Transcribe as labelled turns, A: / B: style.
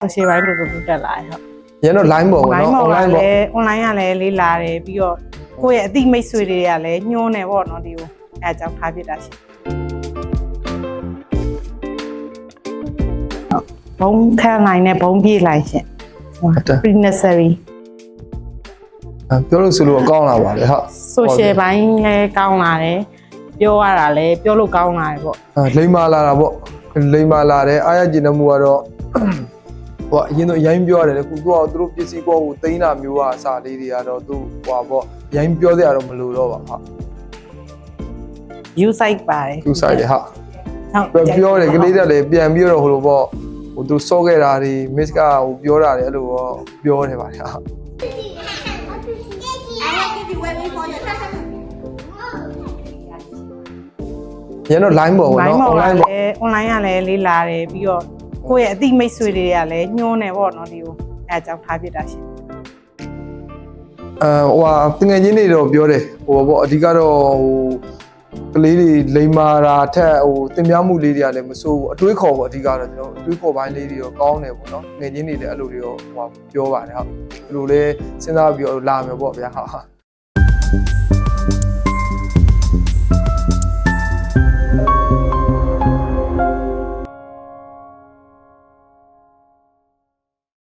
A: ဆိုရှယ်ပိုင်းလိုလိုလုပ်တက်လာတယ်ဟုတ်
B: ရန်တော့ line ပေါ်ပေါ့
A: online
B: နော်
A: ပေါ်က
B: online ပေါ့
A: လည်း online ကလည်းလေးလာတယ်ပြီးတော့ကိုယ့်ရဲ့အတိမိတ်ဆွေတွေကလည်းညှိုးနေပေါ့နော်ဒီကိုအဲအကြောင်းထားပြတာရှင်ဘုံခန်းလိုက်နဲ့ဘုံပြေးလိုက်ရှင်
B: ဟုတ်တယ်
A: pre necessary
B: အဲပြောလို့ဆိုလို့ကောင်းလာပါလေဟုတ်
A: social ဘိုင်းလည်းကောင်းလာတယ်ပြောရတာလည်းပြောလို့ကောင်းလာတယ်ပေါ့
B: အဲလိမ္မာလာတာပေါ့လိမ္မာလာတယ်အားရကျင်တဲ့မှုကတော့ ဟိုအရင်တော့အရင်ပြောရတယ်လေခုသူကသူတို့ပစ္စည်းပေါ်ကိုတိန်းတာမျိုးอ่ะအစာလေးတွေကတော့သူဟိုပေါ့အရင်ပြောစရာတော့မလိုတော့ပါဟုတ်
A: view site ပါတယ်
B: သူဆိုင်တယ်ဟုတ်
A: ဟုတ်
B: ပြောတယ်ကလေးတွေကလည်းပြန်ပြီးတော့ဟိုလိုပေါ့ဟိုသူစော့ခဲ့တာတွေ miss ကဟိုပြောတာတွေအဲ့လိုပေါ့ပြောတယ်ပါလေဟုတ်ရန်တော့ line ပေါ်ပေါ့
A: online
B: နော်
A: ပေါ်က
B: online ပေါ့
A: လည်း online ကလည်းလေးလာတယ်ပြီးတော့ ကိုယ့်ရဲ့အတိမိတ်ဆွေတွေကလည်းညှိုးနေပေါ့နော်ဒီကိုအဲအကြောင်းထားပြတာရှင်
B: အဲဟိုဟာတငယ်ချင်းတွေတော့ပြောတယ်ဟိုပေါ့အဓိကတော့ဟိုကလေးတွေလိမ္မာတာထက်ဟိုတင်ပြမှုလေးတွေကလည်းမစိုးဘူးအတွေးခေါ်ပေါ့အဓိကတော့ကျွန်တော်အတွေးခေါ်ပိုင်းလေးတွေတော့ကောင်းတယ်ပေါ့နော်ငယ်ချင်းတွေလည်းအဲ့လိုတွေတော့ဟိုဟာပြောပါတယ်ဟုတ်ဘယ်လိုလဲစဉ်းစားပြီးတော့လာမယ်ပေါ့ဗျာဟုတ်